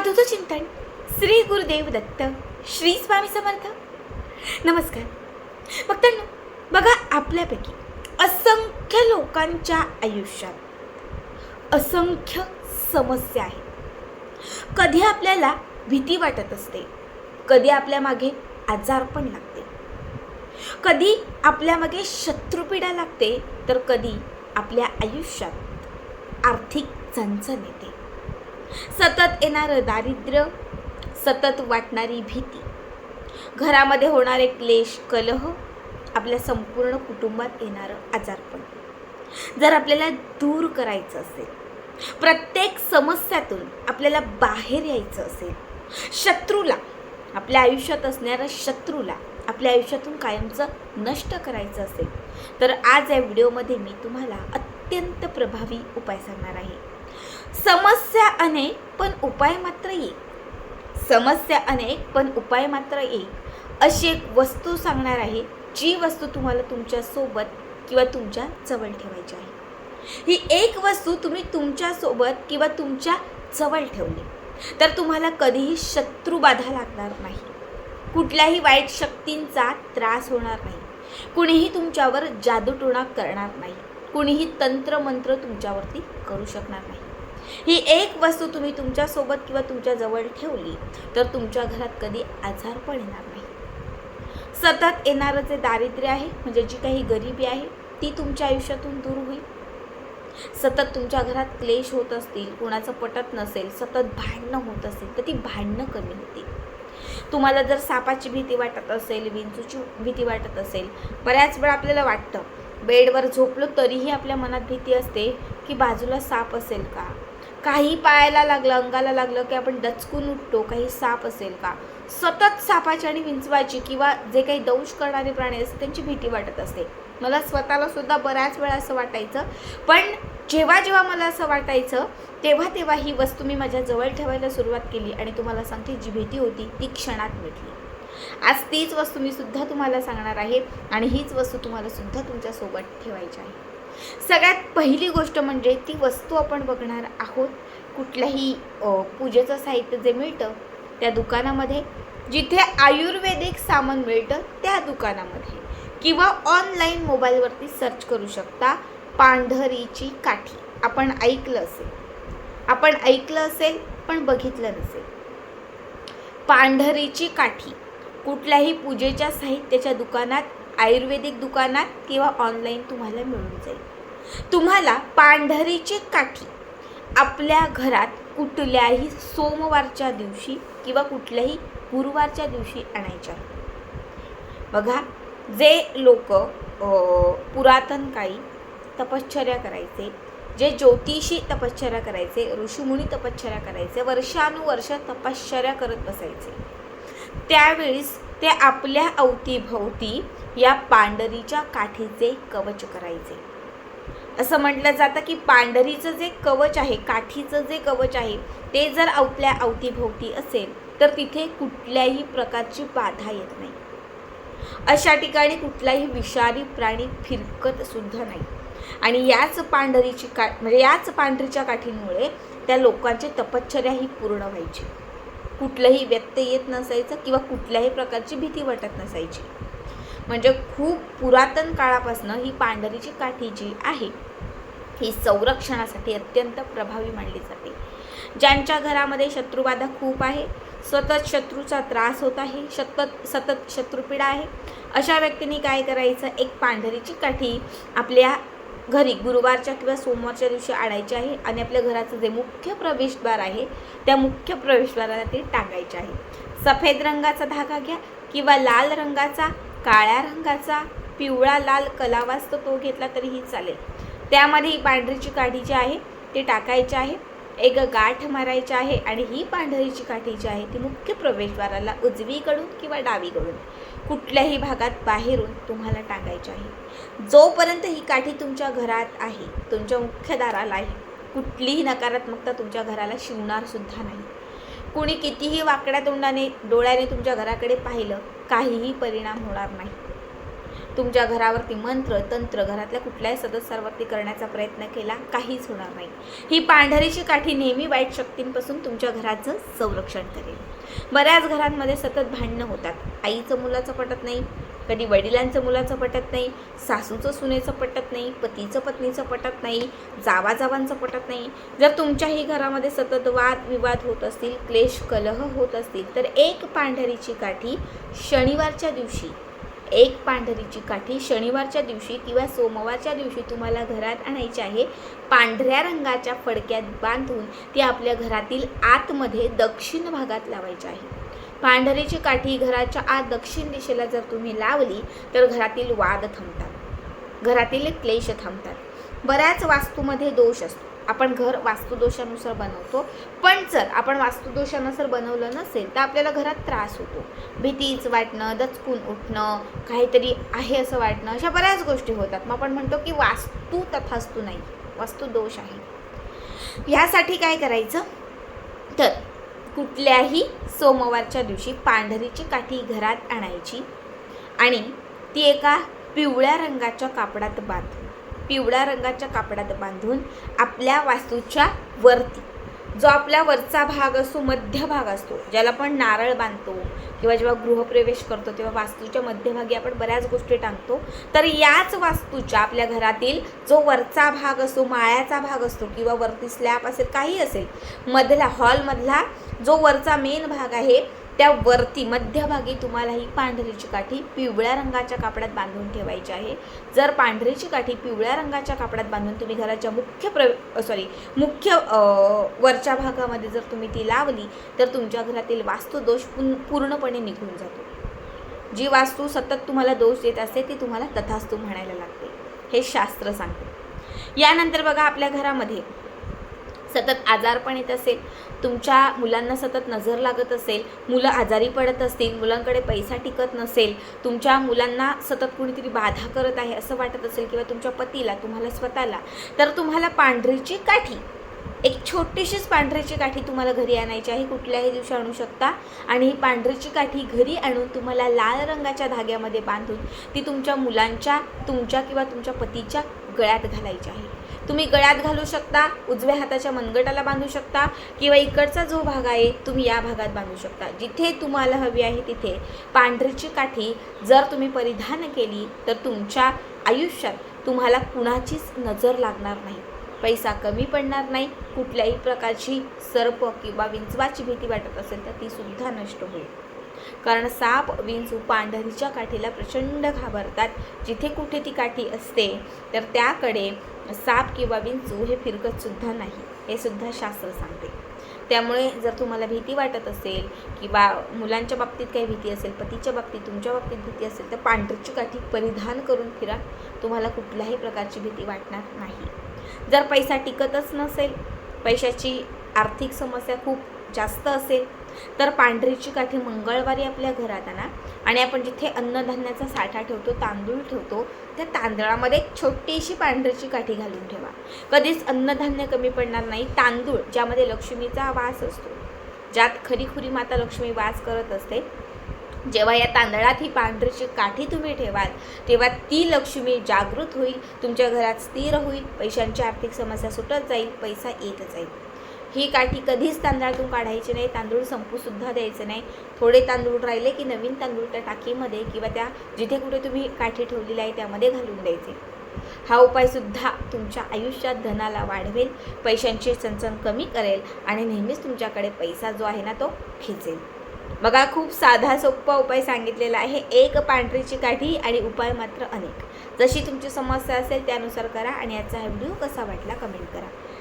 अवधूत चिंतन श्री गुरुदेव दत्त श्री स्वामी समर्थ. नमस्कार. भक्तांनो बघा आपल्यापैकी असंख्य लोकांच्या आयुष्यात असंख्य समस्या आहेत. कधी आपल्याला भीती वाटत असते कधी आपल्या मागे आजार पण लागते. कधी आपल्या मागे शत्रुपीडा लागते तर कधी आपल्या आयुष्यात आर्थिक चणचण येते. सतत येणारं दारिद्र्य सतत वाटणारी भीती. घरामध्ये होणारे क्लेश कलह आपल्या संपूर्ण कुटुंबात येणारं आजारपण. जर आपल्याला दूर करायचं असेल प्रत्येक समस्यातून आपल्याला बाहेर यायचं असेल शत्रूला आपल्या आयुष्यात असणाऱ्या शत्रूला आपल्या आयुष्यातून कायमचं नष्ट करायचं असेल तर आज या व्हिडिओमध्ये मी तुम्हाला अत्यंत प्रभावी उपाय सांगणार आहे. समस्या अनेक पण उपाय मात्र एक. समस्या अनेक पण उपाय मात्र एक. अशी एक वस्तू सांगणार आहे जी वस्तू तुम्हाला तुमच्यासोबत किंवा तुमच्या जवळ ठेवायची आहे. ही एक वस्तू तुम्ही तुमच्यासोबत किंवा तुमच्या जवळ ठेवली तर तुम्हाला कधीही शत्रुबाधा लागणार नाही. कुठल्याही वाईट शक्तींचा त्रास होणार नाही. कुणीही तुमच्यावर जादूटोणा करणार नाही. कुणीही तंत्रमंत्र तुमच्यावरती करू शकणार नाही. ही एक वस्तू तुम्ही तुमच्यासोबत किंवा तुमच्या जवळ ठेवली तर तुमच्या घरात कधी आजार पण येणार नाही. सतत येणारं जे दारिद्र्य आहे म्हणजे जी काही गरिबी आहे ती तुमच्या आयुष्यातून दूर होईल. सतत तुमच्या घरात क्लेश होत असतील कोणाचं पटत नसेल सतत भांडणं होत असेल तर ती भांडणं कमी होतील. तुम्हाला जर सापाची भीती वाटत असेल विंचूची भीती वाटत असेल बऱ्याच वेळा आपल्याला वाटतं बेडवर झोपलो तरीही आपल्या मनात भीती असते की बाजूला साप असेल का? काही पायाला लागलं अंगाला लागलं की आपण डचकून उठतो काही साप असेल का? सतत सापाची आणि विंचवायची किंवा जे काही दंश करणारे प्राणी असतात त्यांची भीती वाटत असते. मला स्वतःला सुद्धा बऱ्याच वेळा असं वाटायचं. पण जेव्हा जेव्हा मला असं वाटायचं तेव्हा तेव्हा ही वस्तू मी माझ्या जवळ ठेवायला सुरुवात केली आणि तुम्हाला सांगते जी भीती होती ती क्षणात मिटली. आज तीच वस्तू मी सुद्धा तुम्हाला सांगणार आहे आणि हीच वस्तू तुम्हाला सुद्धा तुमच्यासोबत ठेवायची आहे. सगळ्यात पहिली गोष्ट म्हणजे ती वस्तू आपण बघणार आहोत. कुठल्याही पूजेचं साहित्य जे मिळतं त्या दुकानामध्ये. जिथे आयुर्वेदिक सामान मिळतं त्या दुकानामध्ये. किंवा ऑनलाईन मोबाईलवरती सर्च करू शकता. पांढरीची काठी. आपण ऐकलं असेल. आपण ऐकलं असेल पण बघितलं नसेल. पांढरीची काठी. कुठल्याही पूजेच्या साहित्याच्या दुकानात आयुर्वेदिक दुकानात किंवा ऑनलाईन तुम्हाला मिळून जाईल. तुम्हाला पांढरीची काठी आपल्या घरात कुठल्याही सोमवारच्या दिवशी किंवा कुठल्याही गुरुवारच्या दिवशी आणायच्या बघा जे लोक पुरातन काळी तपश्चर्या करायचे जे ज्योतिषी तपश्चर्या करायचे ऋषीमुनी तपश्चर्या करायचे वर्षानुवर्ष तपश्चर्या करत बसायचे त्यावेळेस ते आपल्या अवतीभोवती या पांढरीच्या काठीचे कवच करायचे. असं म्हटलं जातं की पांढरीचं जे कवच आहे काठीचं जे कवच आहे ते जर आपल्या अवतीभोवती असेल तर तिथे कुठल्याही प्रकारची बाधा येत नाही. अशा ठिकाणी कुठलाही विषारी प्राणी फिरकत सुद्धा नाही. आणि याच पांढरीची का म्हणजे याच पांढरीच्या काठींमुळे त्या लोकांची तपश्चर्या ही पूर्ण व्हायची. कुठलंही व्यत्यय येत नसायचं किंवा कुठल्याही प्रकारची भीती वाटत नसायची. म्हणजे खूप पुरातन काळापासून ही पांढरीची काठी जी आहे ही संरक्षणासाठी अत्यंत प्रभावी मानली जाते. ज्यांच्या घरामध्ये शत्रुबाधा खूप आहे सतत शत्रूचा त्रास होत आहे सतत सतत शत्रुपीडा आहे अशा व्यक्तींनी काय करायचं? एक पांढरीची काठी आपल्या घरी गुरुवारच्या किंवा सोमवारच्या दिवशी आणायची आहे आणि आपल्या घराचं जे मुख्य प्रवेशद्वार आहे त्या मुख्य प्रवेशद्वाराला ते टाकायचे आहे. सफेद रंगाचा धागा घ्या किंवा लाल रंगाचा काळ्या रंगाचा पिवळा लाल कलावा असतो तो घेतला तरीही चालेल. त्यामध्ये ही पांढरीची काठी जी आहे ती टाकायची आहे. एक गाठ मारायची आहे आणि ही पांढरीची काठी जी आहे ती मुख्य प्रवेशद्वाराला उजवीकडून किंवा डावीकडून कुठल्याही भागात बाहेरून तुम्हाला टाकायची आहे. जोपर्यंत ही काठी तुमच्या घरात आहे तुमच्या मुख्य दाराला आहे कुठलीही नकारात्मकता तुमच्या घराला शिवणार सुद्धा नाही. कुणी कितीही वाकड्या तोंडाने डोळ्याने तुमच्या घराकडे पाहिलं काहीही परिणाम होणार नाही. तुमच्या घरावरती मंत्र तंत्र घरातल्या कुठल्याही सदस्यावरती करण्याचा प्रयत्न केला काहीच होणार नाही. ही पांढरीची काठी नेहमी वाईट शक्तींपासून तुमच्या घराचं संरक्षण करेल. बऱ्याच घरांमध्ये सतत भांडणं होतात. आईचं मुलाचं पटत नाही कधी वडिलांचं मुलाचं पटत नाही सासूचं सुनेचं पटत नाही पतीचं पत्नीचं पटत नाही जावाजावांचं पटत नाही. जर तुमच्याही घरामध्ये सतत वाद विवाद होत असतील क्लेश कलह होत असतील तर एक पांढरीची काठी शनिवारच्या दिवशी एक पांढरीची काठी शनिवारच्या दिवशी किंवा सोमवारच्या दिवशी तुम्हाला घरात आणायची आहे. पांढऱ्या रंगाच्या फडक्यात बांधून ती आपल्या घरातील आतमध्ये दक्षिण भागात लावायची आहे. पांढरीची काठी घराच्या आत दक्षिण दिशेला जर तुम्ही लावली तर घरातील वाद थांबतात. घरातील क्लेश थांबतात. बऱ्याच वास्तूमध्ये दोष असतो. आपण घर वास्तुदोषानुसार बनवतो पण जर आपण वास्तुदोषानुसार बनवलं नसेल तर आपल्याला घरात त्रास होतो. भीतीच वाटणं दचकून उठणं काहीतरी आहे असं वाटणं अशा बऱ्याच गोष्टी होतात. मग आपण म्हणतो की वास्तू तथास्तू नाही वास्तुदोष आहे. ह्यासाठी काय करायचं? तर कुठल्याही सोमवारच्या दिवशी पांढरीची काठी घरात आणायची आणि ती एका पिवळ्या रंगाच्या कापडात बांधून पिवळ्या रंगाच्या कापडात बांधून आपल्या वास्तूच्या वरती जो आपला वरचा भाग असतो मध्य भाग असतो ज्याला आपण नारळ बांधतो किंवा जेव्हा गृहप्रवेश करतो तेव्हा वास्तूच्या मध्यभागी आपण बऱ्याच गोष्टी टाकतो तर याच वास्तूच्या आपल्या घरातील जो वरचा भाग असतो माळ्याचा भाग असतो किंवा वरती स्लॅब असेल काही असेल मधला हॉलमधला जो वरचा मेन भाग आहे त्या वरती मध्यभागी तुम्हाला ही पांढरीची काठी पिवळ्या रंगाच्या कापडात बांधून ठेवायची आहे. जर पांढरीची काठी पिवळ्या रंगाच्या कापडात बांधून तुम्ही घराच्या मुख्य प्र सॉरी मुख्य वरच्या भागामध्ये जर तुम्ही ती लावली तर तुमच्या घरातील वास्तुदोष पूर्ण पूर्णपणे निघून जातो. जी वास्तू सतत तुम्हाला दोष देत असते ती तुम्हाला तथास्तू म्हणायला लागते. हे शास्त्र सांगते. यानंतर बघा आपल्या घरामध्ये सतत आजारपण येत असेल तुमच्या मुलांना सतत नजर लागत असेल मुलं आजारी पडत असतील मुलांकडे पैसा टिकत नसेल तुमच्या मुलांना सतत कुणीतरी बाधा करत आहे असं वाटत असेल किंवा तुमच्या पतीला तुम्हाला स्वतःला तर तुम्हाला पांढरीची काठी एक छोटीशीच पांढरीची काठी तुम्हाला घरी आणायची आहे कुठल्याही दिवशी आणू शकता. आणि ही पांढरीची काठी घरी आणून तुम्हाला लाल रंगाच्या धाग्यामध्ये बांधून ती तुमच्या मुलांच्या तुमच्या किंवा तुमच्या पतीच्या गळ्यात घालायची आहे. तुम्ही गळ्यात घालू शकता उजव्या हाताच्या मनगटाला बांधू शकता किंवा इकडचा जो भाग आहे तुम्ही या भागात बांधू शकता. जिथे तुम्हाला हवी आहे तिथे. पांढरीची काठी जर तुम्ही परिधान केली तर तुमच्या आयुष्यात तुम्हाला कुणाचीच नजर लागणार नाही. पैसा कमी पडणार नाही. कुठल्याही प्रकारची सर्प किंवा विंचवाची भीती वाटत असेल तर ती सुद्धा नष्ट होईल. कारण साप विंचू पांढरीच्या काठीला प्रचंड घाबरतात. जिथे कुठे ती काठी असते तर त्याकडे साप किंवा विंचू हे फिरकतसुद्धा नाही हे सुद्धा शास्त्र सांगते. त्यामुळे जर तुम्हाला भीती वाटत असेल किंवा मुलांच्या बाबतीत काही भीती असेल पतीच्या बाबतीत तुमच्या बाबतीत भीती असेल तर पांढरीची काठी परिधान करून फिरा. तुम्हाला कुठल्याही प्रकारची भीती वाटणार नाही. जर पैसा टिकतच नसेल पैशाची आर्थिक समस्या खूप जास्त असेल तर पांढरीची काठी मंगळवारी आपल्या घरात आणा. आणि आपण जिथे अन्नधान्याचा साठा ठेवतो तांदूळ ठेवतो त्या तांदळामध्ये एक छोटीशी पांढरीची काठी घालून ठेवा. कधीच अन्नधान्य कमी पडणार नाही. तांदूळ ज्यामध्ये लक्ष्मीचा वास असतो ज्यात खरीखुरी माता लक्ष्मी वास करत असते जेव्हा या तांदळात ही पांढरीची काठी तुम्ही ठेवाल तेव्हा ती लक्ष्मी जागृत होईल तुमच्या घरात स्थिर होईल पैशांची आर्थिक समस्या सुटत जाईल पैसा येत जाईल. ही काठी कधीच तांदळातून काढायची नाही तांदूळ संपूसुद्धा द्यायचं द्यायचे नाही. थोडे तांदूळ राहिले की नवीन तांदूळ त्या टाकीमध्ये किंवा त्या जिथे कुठे तुम्ही काठी ठेवलेली आहे त्यामध्ये घालून द्यायचे. हा उपायसुद्धा तुमच्या आयुष्यात धनाला वाढवेल पैशांची चणचण कमी करेल आणि नेहमीच तुमच्याकडे पैसा जो आहे ना तो खेचेल. बघा खूप साधा सोपा उपाय सांगितलेला आहे. एक पांढरीची काठी आणि उपाय मात्र अनेक. जशी तुमची समस्या असेल त्यानुसार करा आणि याचा हा व्हिडिओ कसा वाटला कमेंट करा.